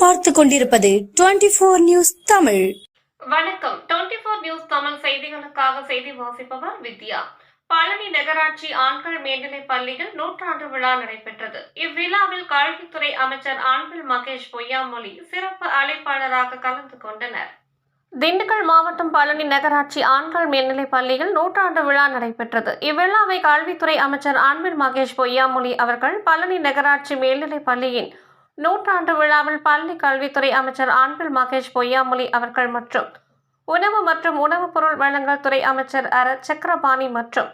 பார்த்து கொண்டிருப்பது twenty four news Tamil. வணக்கம். டுவெண்டி போர் நியூஸ் தமிழ் செய்திகளுக்காக செய்தி வாசிப்பவர் வித்யா. பழனி நகராட்சி ஆண்கள் மேல்நிலைப் பள்ளியில் நூற்றாண்டு விழா நடைபெற்றது. இவ்விழாவில் கல்வித்துறை அமைச்சர் ஆண்கள் மகேஷ் பொய்யாமொழி சிறப்பு அழைப்பாளராக கலந்து கொண்டனர். திண்டுக்கல் மாவட்டம் பழனி நகராட்சி ஆண்கள் மேல்நிலைப் பள்ளியில் நூற்றாண்டு விழா நடைபெற்றது. இவ்விழாவை கல்வித்துறை அமைச்சர் ஆண்பில் மகேஷ் பொய்யாமொழி அவர்கள் பழனி நகராட்சி மேல்நிலைப் பள்ளியின் நூற்றாண்டு விழாவில் பள்ளி கல்வித்துறை அமைச்சர் ஆன்பில் மகேஷ் பொய்யாமொழி அவர்கள் மற்றும் உணவு மற்றும் உணவுப் பொருள் வழங்கல் துறை அமைச்சர் அர சக்கரபாணி மற்றும்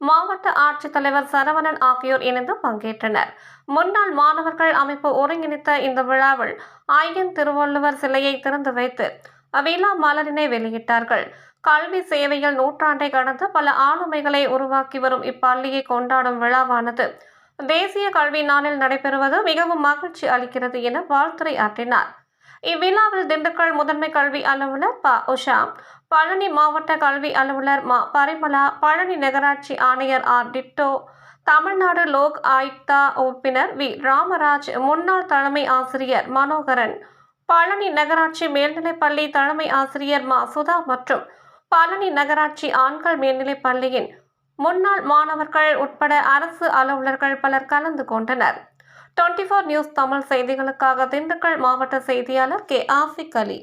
மாவட்ட ஆட்சித்தலைவர் சரவணன் ஆகியோர் இணைந்து பங்கேற்றனர். முன்னாள் மாணவர்கள் அமைப்பு ஒருங்கிணைத்த இந்த விழாவில் ஐயன் திருவள்ளுவர் சிலையை திறந்து வைத்து அவ்விழா மலரினை வெளியிட்டார்கள். கல்வி சேவையில் நூற்றாண்டை கடந்து பல ஆளுமைகளை உருவாக்கி வரும் இப்பள்ளியை கொண்டாடும் விழாவானது தேசிய கல்வி நாளில் நடைபெறுவது மிகவும் மகிழ்ச்சி அளிக்கிறது என வாழ்த்துரை ஆற்றினார். இவ்விழாவில் திண்டுக்கல் முதன்மை கல்வி அலுவலர் ப. உஷா பழனி மாவட்ட கல்வி அலுவலர் மா. பரிமலா பழனி நகராட்சி ஆணையர் ஆர். டிட்டோ தமிழ்நாடு லோக் ஆயுக்தா உறுப்பினர் வி. ராமராஜ் முன்னாள் தலைமை ஆசிரியர் மனோகரன் பழனி நகராட்சி மேல்நிலைப்பள்ளி தலைமை ஆசிரியர் மா. சுதா மற்றும் பழனி நகராட்சி ஆண்கள் மேல்நிலைப்பள்ளியின் முன்னாள் மாணவர்கள் உட்பட அரசு அலுவலர்கள் பலர் கலந்து கொண்டனர். டுவெண்டி ஃபோர் நியூஸ் தமிழ் செய்திகளுக்காக திண்டுக்கல் மாவட்ட செய்தியாளர் கே ஆசிக் அலி.